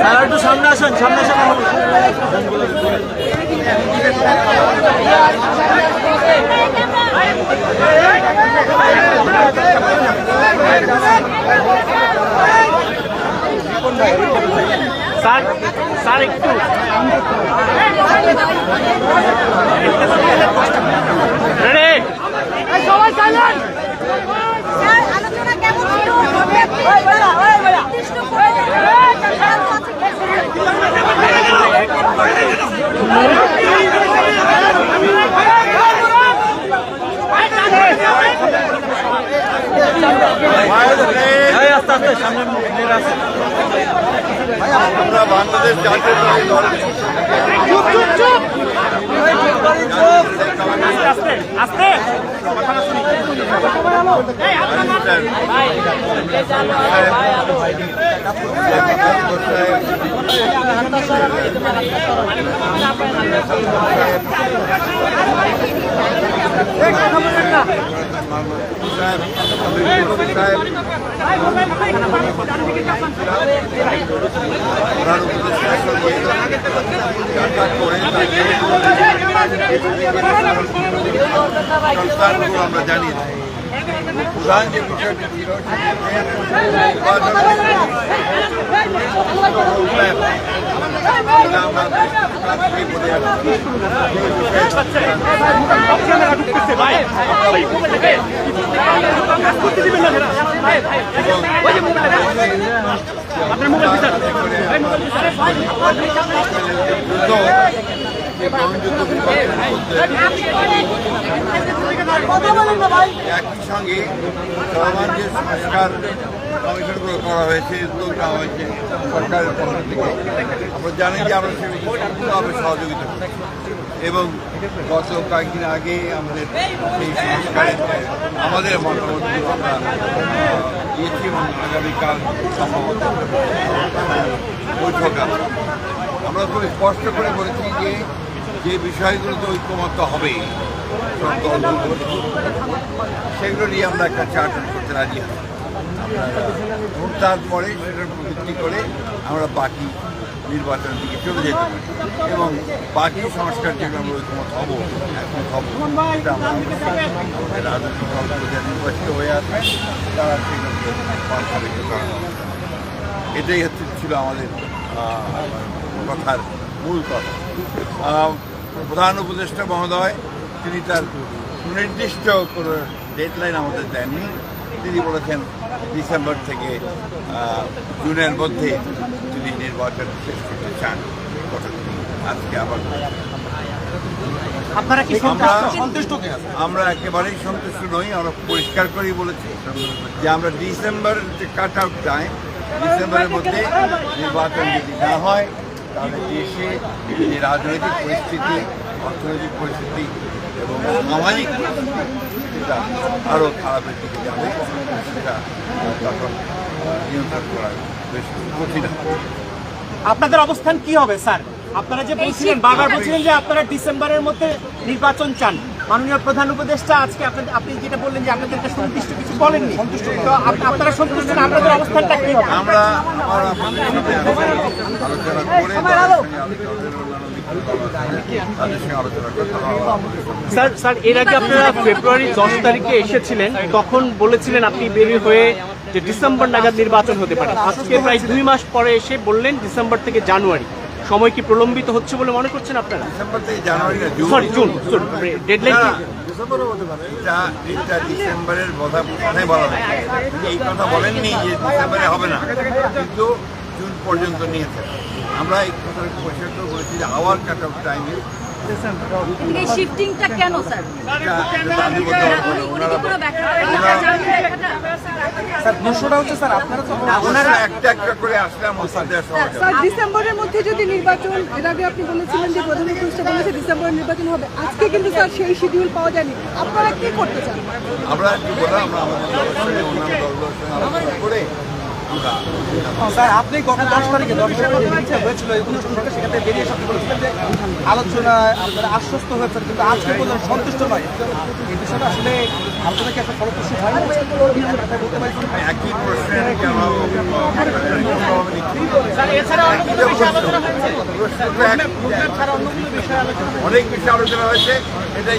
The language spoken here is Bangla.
স্যার একটু সামনে আসেন সামনে আসেন। স্যার স্যার একটু। রেডি সবাই সাইলেন্ট স্যার আলোচনা কেমন ছিল নির্দিষ্ট করে এই আস্তে আস্তে সামনে আমরা বাংলাদেশ জাতীয় দল। আস্তে আস্তে সংস্কারগুলো আমরা জানি প্রধান যে বিষয়টি একই সঙ্গে যে সংস্কার করা হয়েছে হয়েছে সরকারের থেকে। আমরা জানি যে আমরা সহযোগিতা এবং গত কয়েকদিন আগে আমাদের সেই সংস্কারে আমাদের মতামতগুলো আমরা দিয়েছি এবং আগামীকাল সম্ভবত বৈঠক আছে। আমরা খুব স্পষ্ট করে বলেছি যে যে বিষয়গুলোতে ঐক্যমত হবে সেগুলো নিয়ে আমরা একটা চার্টার করতে রাজি আছি। এবং তারপরে সেটার ভিত্তি করে আমরা বাকি নির্বাচনের দিকে চলে যেতে এবং বাকি সংস্কার যেগুলো আমরা ঐক্যমত হব, এখন হব নির্বাচিত হয়ে আছে, তারা সেগুলোকে করানো এটাই হচ্ছে ছিল আমাদের কথার মূল কথা। প্রধান উপদেষ্টা মহোদয়, তিনি তার সুনির্দিষ্ট কোনো ডেডলাইন আমাদের দেননি। তিনি বলেছেন ডিসেম্বর থেকে জুনের মধ্যে তিনি নির্বাচন শেষ করতে চান। আজকে আবার আমরা একেবারেই সন্তুষ্ট নই আমরা পরিষ্কার করেই বলেছি যে আমরা ডিসেম্বর যে কাট আউট টাইম ডিসেম্বরের মধ্যে নির্বাচন যদি না হয় তাহলে দেশে যে রাজনৈতিক পরিস্থিতি অর্থনৈতিক পরিস্থিতি এবং সামাজিক সেটা আরও খারাপের দিকে যাবে সেটা তখন নিয়ন্ত্রণ করা বেশ কঠিন আপনাদের অবস্থান কি হবে স্যার? আপনারা যে বলছিলেন বারবার বলছিলেন যে আপনারা ডিসেম্বরের মধ্যে নির্বাচন চান। মাননীয় প্রধান উপদেষ্টা আজকে আপনাদের আপনি যেটা বললেন যে আপনাদের একটা সুনির্দিষ্ট কিছু বলেননি তো আপনারা সন্তুষ্ট না আপনাদের অবস্থানটা কি? আমরা স্যার স্যার এর আগে আপনারা ফেব্রুয়ারি দশ তারিখে এসেছিলেন তখন বলেছিলেন আপনি বেরি হয়ে যে ডিসেম্বর নাগাদ নির্বাচন হতে পারে। আজকে প্রায় দুই মাস পরে এসে বললেন ডিসেম্বর থেকে জানুয়ারি। সময় কি প্রলম্বিত হচ্ছে বলে মনে করছেন আপনারা? ডিসেম্বর থেকে জানুয়ারি না জুন। সরি জুন ডেডলাইন না, এটা এটা ডিসেম্বরের কথা কথাই বলা এই কথা বলেননি যে ডিসেম্বরে হবে না। কিন্তু জুন পর্যন্ত আমরা এই পরিষ্কার যে আওয়ার কাট অফ টাইমে এই শিফটিংটা কেন স্যার? ডিসেম্বরের মধ্যে যদি নির্বাচন এর আগে আপনি বলেছিলেন যে প্রধান উপদেষ্টা বলেছে ডিসেম্বরের নির্বাচন হবে আজকে কিন্তু স্যার সেই শিডিউল পাওয়া যায়নি। আপনারা কি করতে চান? আমরা কি বললাম আমাদের করে আমরা। স্যার আপনি গত দশ তারিখে দর্শক হয়েছিল এই অনুষ্ঠান থেকে সেখান থেকে বেরিয়ে এসে বলেছিলেন যে আলোচনায় আপনারা আশ্বস্ত হয়েছেন কিন্তু আজকে পর্যন্ত সন্তুষ্ট নয়। এই বিষয়টা আসলে আলোচনা কি একটা ফলপ্রসূ হয় না? বলতে একই প্রশ্নের অনেক বিষয় আলোচনা হয়েছে এটাই